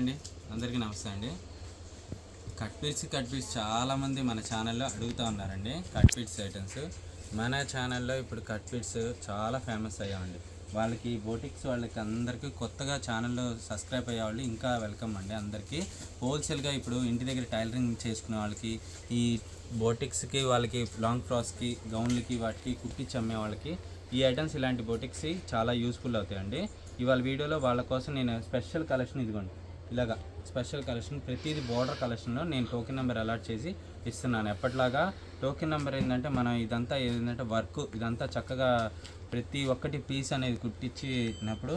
అండి. అందరికీ నమస్తే అండి. కట్ పీట్స్ కట్ పీట్స్ చాలామంది మన ఛానల్లో అడుగుతూ ఉన్నారండి. కట్ పీట్స్ ఐటమ్స్ మన ఛానల్లో ఇప్పుడు కట్ పీట్స్ చాలా ఫేమస్ అయ్యామండి. వాళ్ళకి బోటిక్స్ వాళ్ళకి అందరికీ కొత్తగా ఛానల్లో సబ్స్క్రైబ్ అయ్యేవాళ్ళు ఇంకా వెల్కమ్ అండి అందరికీ. హోల్సేల్గా ఇప్పుడు ఇంటి దగ్గర టైలరింగ్ చేసుకునే వాళ్ళకి ఈ బోటిక్స్కి వాళ్ళకి లాంగ్ ఫ్రాక్స్కి గౌన్లకి వాటికి కుట్టించి అమ్మే వాళ్ళకి ఈ ఐటమ్స్ ఇలాంటి బోటిక్స్ చాలా యూస్ఫుల్ అవుతాయండి. ఇవాళ వీడియోలో వాళ్ళ కోసం నేను స్పెషల్ కలెక్షన్ ఇదిగోండి. ఇలాగా స్పెషల్ కలెక్షన్ ప్రతిదీ బోర్డర్ కలెక్షన్లో నేను టోకెన్ నెంబర్ అలాట్ చేసి ఇస్తున్నాను. ఎప్పటిలాగా టోకెన్ నెంబర్ ఏంటంటే మనం ఇదంతా ఏంటంటే వర్క్ ఇదంతా చక్కగా ప్రతి ఒక్కటి పీస్ అనేది కుట్టించినప్పుడు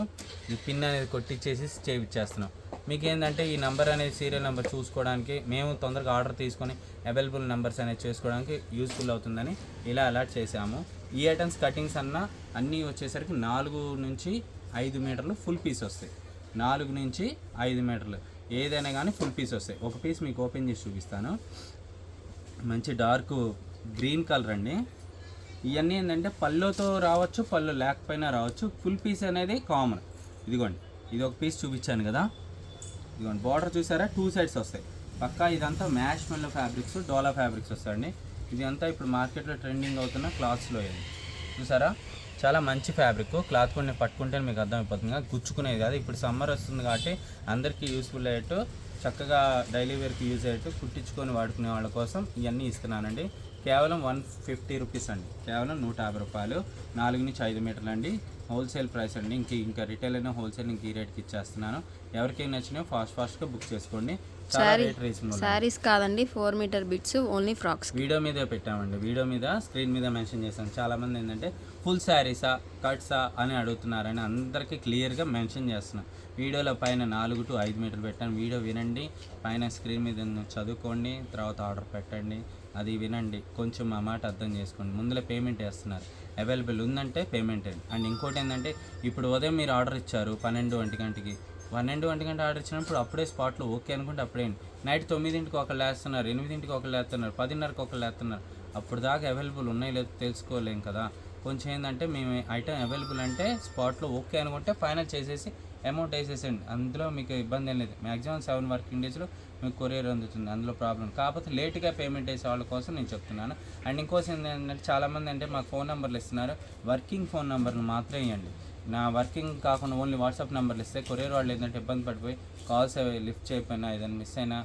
ఈ పిన్ అనేది కొట్టించేసి చేయించేస్తున్నాం మీకు ఏంటంటే ఈ నెంబర్ అనేది సీరియల్ నెంబర్ చూసుకోవడానికి మేము తొందరగా ఆర్డర్ తీసుకొని అవైలబుల్ నెంబర్స్ అనేది చేసుకోవడానికి యూస్ఫుల్ అవుతుందని ఇలా అలాట్ చేసాము ఈ ఐటమ్స్ కటింగ్స్ అన్న అన్నీ వచ్చేసరికి నాలుగు నుంచి ఐదు మీటర్లు ఫుల్ పీస్ వస్తాయి. నాలుగు నుంచి ఐదు మీటర్లు. ఏదైనా కానీ ఫుల్ పీస్ వస్తాయి. ఒక పీస్ మీకు ఓపెన్ చేసి చూపిస్తాను. మంచి డార్క్ గ్రీన్ కలర్ అండి. ఇవన్నీ ఏంటంటే పళ్ళుతో రావచ్చు పళ్ళు లేకపోయినా రావచ్చు. ఫుల్ పీస్ అనేది కామన్ ఇదిగోండి. ఇది ఒక పీస్ చూపించాను కదా. ఇదిగోండి. బార్డర్ చూసారా? టూ సైడ్స్ వస్తాయి. పక్కా ఇదంతా మ్యాష్ మెల్ల ఫ్యాబ్రిక్స్ డోలా ఫ్యాబ్రిక్స్ వస్తాయండి. ఇది అంతా ఇప్పుడు మార్కెట్లో ట్రెండింగ్ అవుతున్న క్లాత్స్లో ఇది. చూసారా? చాలా మంచి ఫ్యాబ్రిక్. క్లాత్ కూడా నేను పట్టుకుంటే మీకు అర్థమైపోతుంది గుచ్చుకునేది కాదు. ఇప్పుడు సమ్మర్ వస్తుంది కాబట్టి అందరికీ యూస్ఫుల్ అయ్యేట్టు చక్కగా డైలీ వేర్కి యూజ్ అయ్యేట్టు కుట్టించుకొని వాడుకునే వాళ్ళ కోసం ఇవన్నీ ఇస్తున్నానండి. కేవలం వన్ ఫిఫ్టీ రూపీస్ అండి. కేవలం నూట యాభై రూపాయలు. నాలుగు నుంచి ఐదు మీటర్లు అండి. హోల్సేల్ ప్రైస్ అండి. ఇంక ఇంకా రిటైల్ అయినా హోల్సేల్ ఇంక ఈ రేట్కి ఇచ్చేస్తున్నాను. ఎవరికి నచ్చినాయో ఫాస్ట్ ఫాస్ట్గా బుక్ చేసుకోండి. శారీస్ కాదండి. Four metre bits only frocks. Video మీదే పెట్టామండి. వీడియో మీద స్క్రీన్ మీద మెన్షన్ చేశాను. చాలా మంది ఏంటంటే ఫుల్ శారీసా కట్సా అని అడుగుతున్నారని అందరికీ క్లియర్గా మెన్షన్ చేస్తున్నాను వీడియోలో పైన నాలుగు టు ఐదు మీటర్లు పెట్టాను. వీడియో వినండి. పైన స్క్రీన్ మీద చదువుకోండి. తర్వాత ఆర్డర్ పెట్టండి. అది వినండి. కొంచెం మా మాట అర్థం చేసుకోండి. ముందులో పేమెంట్ వేస్తున్నారు. అవైలబుల్ ఉందంటే పేమెంట్ అండ్ ఇంకోటి ఏంటంటే ఇప్పుడు ఉదయం మీరు ఆర్డర్ ఇచ్చారు పన్నెండు ఒంటి గంటకి. పన్నెండు ఒంటి గంట ఆర్డర్ ఇచ్చినప్పుడు అప్పుడే స్పాట్లో ఓకే అనుకుంటే అప్పుడే నైట్ తొమ్మిదింటికి ఒకళ్ళు వేస్తున్నారు ఎనిమిదింటికి ఒకళ్ళు వేస్తున్నారు పదిన్నరకు ఒకళ్ళు వేస్తున్నారు అప్పుడు దాకా అవైలబుల్ ఉన్నాయి లేదో తెలుసుకోలేం కదా. కొంచెం ఏంటంటే మేము ఐటమ్ అవైలబుల్ అంటే స్పాట్లో ఓకే అనుకుంటే ఫైనల్ చేసేసి అమౌంట్ వేసేసండి అందులో మీకు ఇబ్బంది ఏం లేదు. మ్యాక్సిమం సెవెన్ వర్కింగ్ డేస్లో మీకు కొరియర్ అందుతుంది. అందులో ప్రాబ్లం కాకపోతే లేట్గా పేమెంట్ వేసే వాళ్ళ కోసం నేను చెప్తున్నాను. అండ్ ఇంకోసం ఏంటంటే చాలామంది అంటే మాకు ఫోన్ నెంబర్లు ఇస్తున్నారు. వర్కింగ్ ఫోన్ నెంబర్ని మాత్రమే ఇవ్వండి నా వర్కింగ్ కాకుండా ఓన్లీ వాట్సాప్ నెంబర్లు ఇస్తే కొరియర్ వాళ్ళు ఏంటంటే ఇబ్బంది పడిపోయి కాల్స్ అవి లిఫ్ట్ చేయకపోయినా ఏదైనా మిస్ అయినా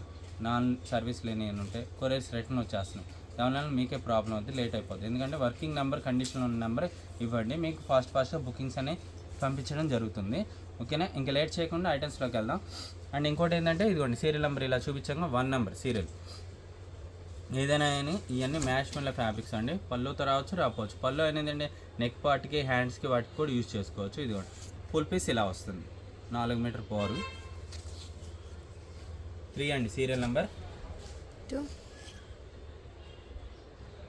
నాన్ సర్వీస్ లేని ఉంటే కొరియర్స్ రిటర్న్ వచ్చేస్తున్నాయి. దానివల్ల మీకే ప్రాబ్లం అవుతుంది లేట్ అయిపోతుంది ఎందుకంటే వర్కింగ్ నెంబర్ కండిషన్ ఉన్న నెంబర్ ఇవ్వండి. మీకు ఫాస్ట్ ఫాస్ట్గా బుకింగ్స్ అనేవి పంపించడం జరుగుతుంది. ఓకేనా ఇంకా లేట్ చేయకుండా ఐటమ్స్లోకి వెళ్దాం. అండ్ ఇంకోటి ఏంటంటే ఇదిగోండి సీరియల్ నెంబర్ ఇలా చూపించాక వన్ నెంబర్ సీరియల్ ఏదైనా కానీ ఇవన్నీ మ్యాష్ మెల్ల ఫ్యాబ్రిక్స్ అండి. పళ్ళుతో రావచ్చు రాపోవచ్చు పళ్ళు ఏంటంటే నెక్ పార్ట్కి హ్యాండ్స్కి వాటికి కూడా యూజ్ చేసుకోవచ్చు. ఇది ఫుల్ పీస్ ఇలా వస్తుంది. నాలుగు మీటర్ పోరు త్రీ అండి సీరియల్ నెంబర్ టూ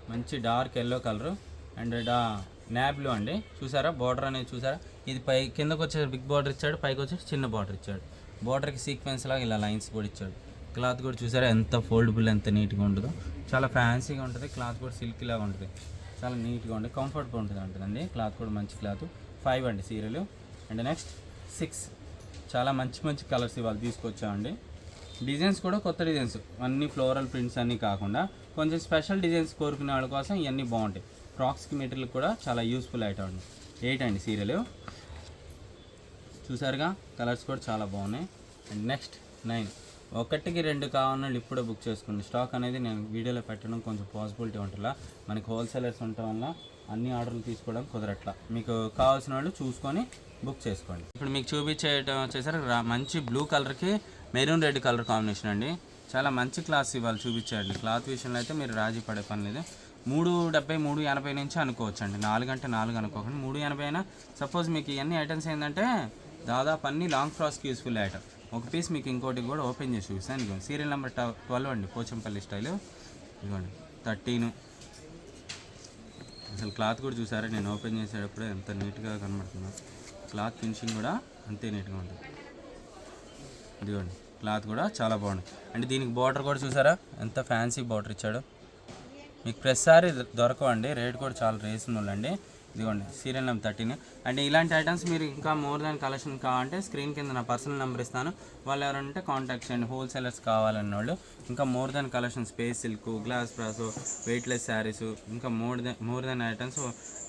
మంచి డార్క్ ఎల్లో కలరు అండ్ డా నాబ్లు అండి. చూసారా? బార్డర్ అనేది చూసారా? ఇది పై కిందకు వచ్చే బిగ్ బార్డర్ ఇచ్చాడు పైకి వచ్చి చిన్న బార్డర్ ఇచ్చాడు. బార్డర్కి సీక్వెన్స్ లాగా ఇలా లైన్స్ కూడా ఇచ్చాడు. క్లాత్ కూడా చూసారా? ఎంత ఫోల్డబుల్ ఎంత నీట్గా ఉంటుందో. చాలా ఫ్యాన్సీగా ఉంటుంది. క్లాత్ కూడా సిల్క్ లాగా ఉంటుంది. చాలా నీట్గా ఉంటుంది. కంఫర్ట్గా ఉంటుంది ఉంటుందండి క్లాత్ కూడా మంచి క్లాత్. ఫైవ్ అండి సీరియలు. అండ్ నెక్స్ట్ సిక్స్ చాలా మంచి మంచి కలర్స్ ఇవాళ తీసుకొచ్చామండి. డిజైన్స్ కూడా కొత్త డిజైన్స్. అన్ని ఫ్లోరల్ ప్రింట్స్ అన్నీ కాకుండా కొంచెం స్పెషల్ డిజైన్స్ కోరుకునే వాళ్ళ కోసం ఇవన్నీ బాగుంటాయి. ఫ్రాక్స్కి మెటీరియల్ కూడా చాలా యూస్ఫుల్ ఐటమ్ అండి. ఎయిట్ అండి సీరియల్. చూసారుగా? కలర్స్ కూడా చాలా బాగున్నాయి. అండ్ నెక్స్ట్ నైన్ ఒకటికి రెండు కావాలని ఇప్పుడే బుక్ చేసుకోండి స్టాక్ అనేది నేను వీడియోలో పెట్టడం కొంచెం పాసిబిలిటీ ఉంటుందా? మనకి హోల్సేలర్స్ ఉండటం వల్ల అన్ని ఆర్డర్లు తీసుకోవడం కుదరట్లా. మీకు కావాల్సిన వాళ్ళు చూసుకొని బుక్ చేసుకోండి. ఇప్పుడు మీకు చూపించేయటం వచ్చేసరికి రా- మంచి బ్లూ కలర్కి మెరూన్ రెడ్ కలర్ కాంబినేషన్ అండి. చాలా మంచి క్లాత్ ఇవాళ చూపించాడు క్లాత్ విషయంలో అయితే మీరు రాజీ పడే పని లేదు. మూడు డెబ్బై మూడు ఎనభై నుంచి అనుకోవచ్చు అండి నాలుగు అంటే నాలుగు అనుకోకండి. మూడు ఎనభై అయినా సపోజ్ మీకు ఇవన్నీ ఐటమ్స్ ఏంటంటే దాదాపు అన్ని లాంగ్ ఫ్రాస్కి యూస్ఫుల్ ఐటమ్. ఒక పీస్ మీకు ఇంకోటి కూడా ఓపెన్ చేసి చూసాను ఇదిగోండి సీరియల్ నెంబర్ ట్వెల్వ్ అండి పోచంపల్లి స్టైల్. ఇదిగోండి థర్టీను. అసలు క్లాత్ కూడా చూసారా? నేను ఓపెన్ చేసేటప్పుడు ఎంత నీట్గా కనబడుతుందో. క్లాత్ ఫినిషింగ్ కూడా అంతే నీట్గా ఉంటుంది ఇదిగోండి క్లాత్ కూడా చాలా బాగుంది. అంటే దీనికి బార్డర్ కూడా చూసారా? ఎంత ఫ్యాన్సీ బార్డర్ ఇచ్చాడు. మీకు ప్రతిసారి దొరకవండి రేట్ కూడా చాలా రీజనబుల్ అండి. ఇదిగోండి సీరియల్ నెంబర్ థర్టీన్ అండ్ ఇలాంటి ఐటమ్స్ మీరు ఇంకా మోర్ దాన్ కలెక్షన్ కావాలంటే స్క్రీన్ కింద నా పర్సనల్ నెంబర్ ఇస్తాను. వాళ్ళు ఎవరంటే కాంటాక్ట్ చేయండి. హోల్సేలర్స్ కావాలన్న వాళ్ళు. ఇంకా more than collection space silk glass brass weightless saris ఇంకా more then more then items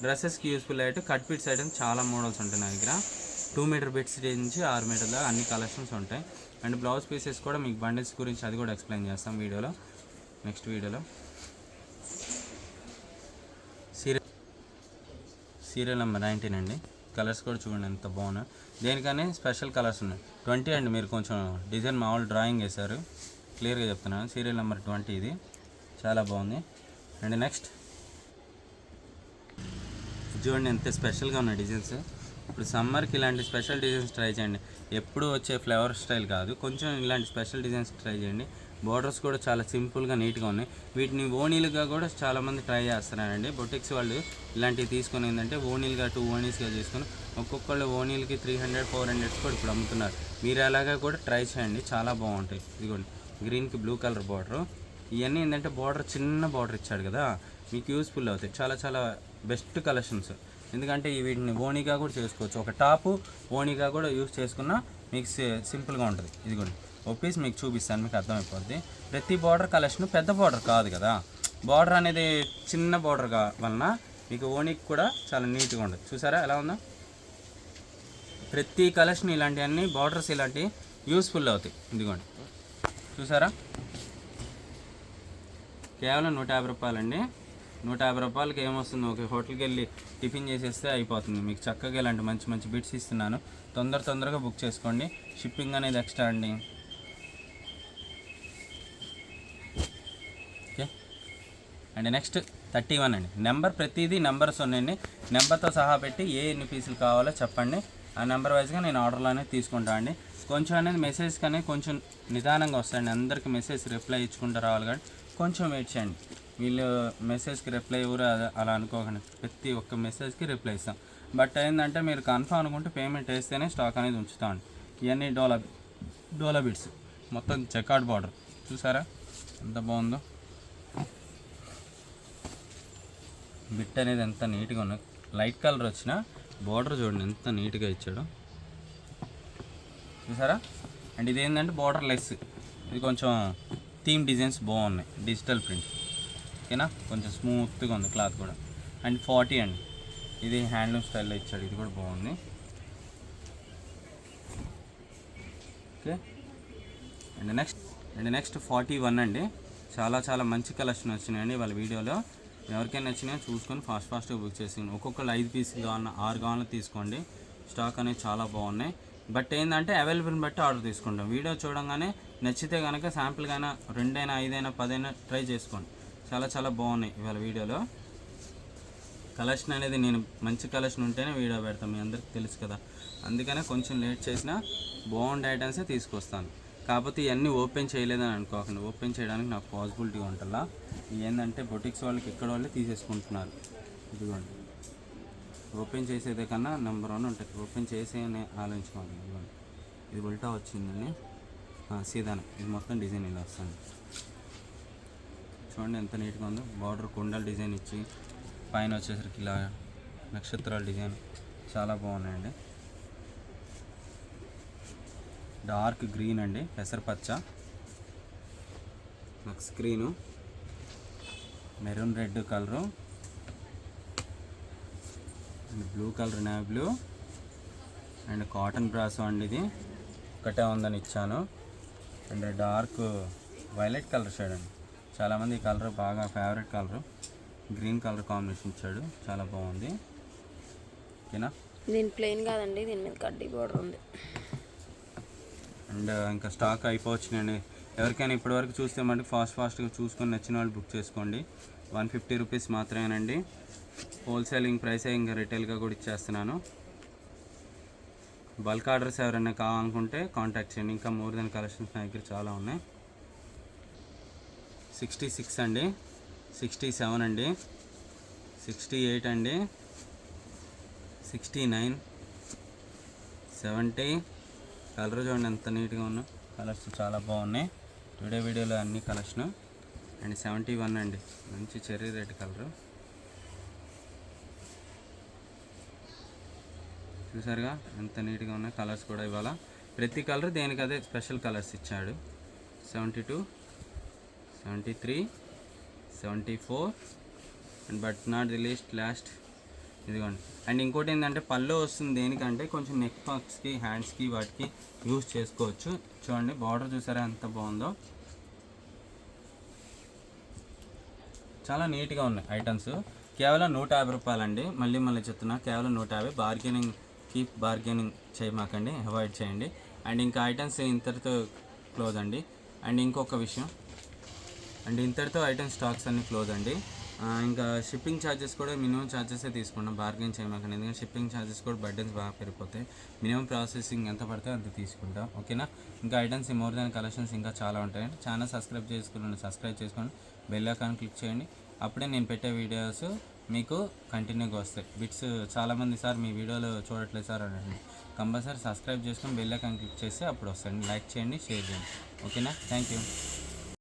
డ్రెస్సెస్కి useful అయితే కట్ పిట్స్ ఐటమ్స్ చాలా మోడల్స్ ఉంటాయి నా దగ్గర. టూ మీటర్ బిట్స్ నుంచి ఆరు మీటర్ల అన్ని కలెక్షన్స్ ఉంటాయి. అండ్ బ్లౌజ్ పీసెస్ కూడా మీకు బండిల్స్ గురించి అది కూడా ఎక్స్ప్లెయిన్ చేస్తాం వీడియోలో. నెక్స్ట్ వీడియోలో సీరియల్ సీరియల్ నెంబర్ నైన్టీన్ అండి. కలర్స్ కూడా చూడండి ఎంత బాగున్నాయి. దేనికని స్పెషల్ కలర్స్ ఉన్నాయి. ట్వంటీ అండి మీరు కొంచెం డిజైన్ మామూలు డ్రాయింగ్ వేశారు క్లియర్గా చెప్తున్నాను సీరియల్ నెంబర్ ట్వంటీ ఇది. చాలా బాగుంది. అండ్ నెక్స్ట్ చూడండి ఎంత స్పెషల్గా ఉన్నాయి డిజైన్స్ ఇప్పుడు సమ్మర్కి ఇలాంటి స్పెషల్ డిజైన్స్ ట్రై చేయండి. ఎప్పుడు వచ్చే ఫ్లేవర్ స్టైల్ కాదు కొంచెం ఇలాంటి స్పెషల్ డిజైన్స్ ట్రై చేయండి. బోర్డర్స్ కూడా చాలా సింపుల్గా నీట్గా ఉన్నాయి. వీటిని ఓనీలుగా కూడా చాలామంది ట్రై చేస్తున్నారండి. బొటిక్స్ వాళ్ళు ఇలాంటివి తీసుకొని ఏంటంటే ఓనీలుగా టూ ఓనీస్గా చేసుకొని ఒక్కొక్కళ్ళు ఓనీలకి త్రీ హండ్రెడ్ ఫోర్ హండ్రెడ్స్ కూడా ఇప్పుడు అమ్ముతున్నారు. మీరు అలాగా కూడా ట్రై చేయండి. చాలా బాగుంటాయి. ఇదిగోండి. గ్రీన్కి బ్లూ కలర్ బార్డర్ ఇవన్నీ ఏంటంటే బార్డర్ చిన్న బార్డర్ ఇచ్చాడు కదా. మీకు యూస్ఫుల్ అవుతాయి. చాలా చాలా బెస్ట్ కలెక్షన్స్ ఎందుకంటే వీటిని ఓనీగా కూడా చేసుకోవచ్చు. ఒక టాపు ఓనీగా కూడా యూస్ చేసుకున్నా మీకు సింపుల్గా ఉంటుంది. ఇదిగోండి. ఒక పీస్ మీకు చూపిస్తాను మీకు అర్థమైపోద్ది ప్రతి బార్డర్ కలెక్షన్ పెద్ద బార్డర్ కాదు కదా. బార్డర్ అనేది చిన్న బార్డర్ వలన మీకు ఓనీకి కూడా చాలా నీట్గా ఉంటుంది చూసారా? ఎలా ఉందో? ప్రతి కలెక్షన్ ఇలాంటివన్నీ బార్డర్స్ ఇలాంటివి యూస్ఫుల్ అవుతాయి. ఇదిగోండి. చూసారా? కేవలం నూట యాభై రూపాయలండి. నూట యాభై రూపాయలకి ఏమొస్తుంది? ఒక హోటల్కి వెళ్ళి టిఫిన్ చేసేస్తే అయిపోతుంది. మీకు చక్కగా ఇలాంటి మంచి మంచి బిట్స్ ఇస్తున్నాను. తొందర తొందరగా బుక్ చేసుకోండి. షిప్పింగ్ అనేది ఎక్స్ట్రా అండి. అండ్ నెక్స్ట్ థర్టీ వన్ అండి. నెంబర్ ప్రతిదీ నెంబర్స్ ఉన్నాయండి. నెంబర్తో సహా పెట్టి ఏ ఎన్ని పీసులు కావాలో చెప్పండి. ఆ నెంబర్ వైజ్గా నేను ఆర్డర్లు అనేది తీసుకుంటాను అండి. కొంచెం అనేది మెసేజ్ కానీ కొంచెం నిదానంగా వస్తాయండి. అందరికి మెసేజ్ రిప్లై ఇచ్చుకుంటూ రావాలి కానీ కొంచెం వెయిట్ చేయండి. వీళ్ళు మెసేజ్కి రిప్లై ఇవ్వరు అలా అనుకోకండి. ప్రతి ఒక్క మెసేజ్కి రిప్లై ఇస్తాం. బట్ ఏంటంటే మీరు కన్ఫర్మ్ అనుకుంటే పేమెంట్ వేస్తేనే స్టాక్ అనేది ఉంచుతామండి ఇవన్నీ డోలా డోలా బిట్స్. మొత్తం చెక్అవుట్ బార్డర్. చూసారా? ఎంత బాగుందో. బిట్ అనేది ఎంత నీట్గా ఉన్నది లైట్ కలర్ వచ్చిన బార్డర్ చూడండి ఎంత నీట్గా ఇచ్చాడు. చూసారా? అండ్ ఇది ఏంటంటే బార్డర్ లెస్. ఇది కొంచెం థీమ్ డిజైన్స్ బాగున్నాయి డిజిటల్ ప్రింట్. ఓకేనా? కొంచెం స్మూత్గా ఉంది క్లాత్ కూడా. అండ్ ఫార్టీ అండి. ఇది హ్యాండ్లూమ్ స్టైల్లో ఇచ్చాడు ఇది కూడా బాగుంది. Okay? And next and next forty one అండి. చాలా చాలా మంచి కలెక్షన్ వచ్చినాయండి వాళ్ళ వీడియోలో. ఎవరికైనా నచ్చినా చూసుకొని ఫాస్ట్ ఫాస్ట్గా బుక్ చేసింది ఒక్కొక్కరు ఐదు పీసులు కావాలన్నా ఆరు కావాలన్నా తీసుకోండి. స్టాక్ అనేది చాలా బాగున్నాయి. బట్ ఏంటంటే అవైలబుల్ని బట్టి ఆర్డర్ తీసుకుంటాం. వీడియో చూడంగానే నచ్చితే కనుక శాంపిల్గానే రెండైనా ఐదైనా పదైనా ట్రై చేసుకోండి. చాలా చాలా బాగున్నాయి ఇవాళ వీడియోలో. కలెక్షన్ అనేది నేను మంచి కలెక్షన్ ఉంటేనే వీడియో పెడతాను మీ అందరికి తెలుసు కదా. అందుకనే కొంచెం లేట్ చేసినా బాగుండే ఐటమ్సే తీసుకొస్తాను. కాకపోతే ఇవన్నీ ఓపెన్ చేయలేదని అనుకోకండి. ఓపెన్ చేయడానికి నాకు పాసిబిలిటీ ఉంటుందా? ఏంటంటే బొటిక్స్ వాళ్ళకి ఇక్కడ వాళ్ళే తీసేసుకుంటున్నారు. ఇదిగోండి. ఓపెన్ చేసేదే కన్నా నెంబర్ వన్ ఉంటుంది. ఓపెన్ చేసే ఆలోచించుకోవాలి ఇదిగోండి. ఇది ఉల్టా వచ్చిందని సీదాన. ఇది మొత్తం డిజైన్ ఇలా వస్తుంది. చూడండి ఎంత నీట్గా ఉందో. బార్డర్ కుండల డిజైన్ ఇచ్చి పైన వచ్చేసరికి ఇలా నక్షత్రాల డిజైన్ చాలా బాగున్నాయండి. డార్క్ గ్రీన్ అండి. పెసరపచ్చ. నాకు screen. Maroon red colour. And blue colour నా బ్లూ. అండ్ కాటన్ బ్రాసో అండి ఇది. ఒకటే ఉందని ఇచ్చాను. And dark violet colour shade అండి. చాలామంది ఈ కలర్ బాగా favourite colour. Green colour combination ఇచ్చాడు. చాలా బాగుంది. ఓకేనా? దీని ప్లెయిన్ కాదండి. దీని మీద కడ్డీ బోర్డర్ ఉంది. అండ్ ఇంకా స్టాక్ అయిపోవచ్చునండి. ఎవరికైనా ఇప్పటివరకు చూస్తే మనకి ఫాస్ట్ ఫాస్ట్గా చూసుకొని నచ్చిన వాళ్ళు బుక్ చేసుకోండి. వన్ ఫిఫ్టీ రూపీస్ మాత్రమేనండి. హోల్సేలింగ్ ప్రైసే ఇంకా రిటైల్గా కూడా ఇచ్చేస్తున్నాను. బల్క్ ఆర్డర్స్ ఎవరైనా కావాలనుకుంటే కాంటాక్ట్ చేయండి. ఇంకా మోర్ దెన్ కలెక్షన్స్ నా దగ్గర చాలా ఉన్నాయి. సిక్స్టీ సిక్స్ అండి. సిక్స్టీ సెవెన్ అండి. సిక్స్టీ ఎయిట్ అండి. Sixty nine. సెవెంటీ. కలర్ చూడండి ఎంత నీట్గా ఉన్నా. కలర్స్ చాలా బాగున్నాయి. టుడే వీడియోలో అన్ని కలెక్షన్ అండ్ సెవెంటీ వన్ అండి. మంచి చెర్రీ రెడ్ కలర్. చూసారుగా? ఎంత నీట్గా ఉన్నాయి కలర్స్ కూడా ఇవాళ. ప్రతి కలర్ దేనికి అదే స్పెషల్ కలర్స్ ఇచ్చాడు. Seventy two seventy three seventy four. And but not the least last ఇదిగోండి. అండ్ ఇంకోటి ఏంటంటే పళ్ళు వస్తుంది దేనికంటే కొంచెం నెక్ పాక్స్కి హ్యాండ్స్కి వాటికి యూస్ చేసుకోవచ్చు. చూడండి బార్డర్ చూసారా ఎంత బాగుందో? చాలా నీట్గా ఉన్నాయి ఐటమ్స్ కేవలం నూట యాభై రూపాయలండి. మళ్ళీ మళ్ళీ చెప్తున్నా కేవలం నూట యాభై. బార్గెనింగ్ కీప్ బార్గెనింగ్ చేయమాకండి. అవాయిడ్ చేయండి. అండ్ ఇంకా ఐటమ్స్ ఇంతటితో క్లోజ్ అండి. అండ్ ఇంకొక విషయం. అండ్ ఇంతటితో ఐటమ్ స్టాక్స్ అన్ని క్లోజ్ అండి. ఇంకా షిప్పింగ్ ఛార్జెస్ కూడా మినిమం ఛార్జెసే తీసుకున్నాం బార్గెన్ చేయమాకండి. ఎందుకంటే షిప్పింగ్ ఛార్జెస్ కూడా బర్డెన్స్ బాగా పెరిగిపోతాయి. మినిమం ప్రాసెసింగ్ ఎంత పడితే అంత తీసుకుంటాం. ఓకేనా ఇంకా ఐటమ్స్ మోర్ దాన్ కలెక్షన్స్ ఇంకా చాలా ఉంటాయండి ఛానల్ సబ్స్క్రైబ్ చేసుకోండి సబ్స్క్రైబ్ చేసుకోండి బెల్ ఐకాన్ క్లిక్ చేయండి. అప్పుడే నేను పెట్టే వీడియోస్ మీకు కంటిన్యూగా వస్తాయి. బిట్స్ చాలామంది సార్ మీ వీడియోలు చూడట్లేదు సార్ అని కంపల్సరీ సబ్స్క్రైబ్ చేసుకొని బెల్ ఐకాన్ క్లిక్ చేస్తే అప్పుడు వస్తాయండి లైక్ చేయండి షేర్ చేయండి. ఓకేనా థ్యాంక్ యూ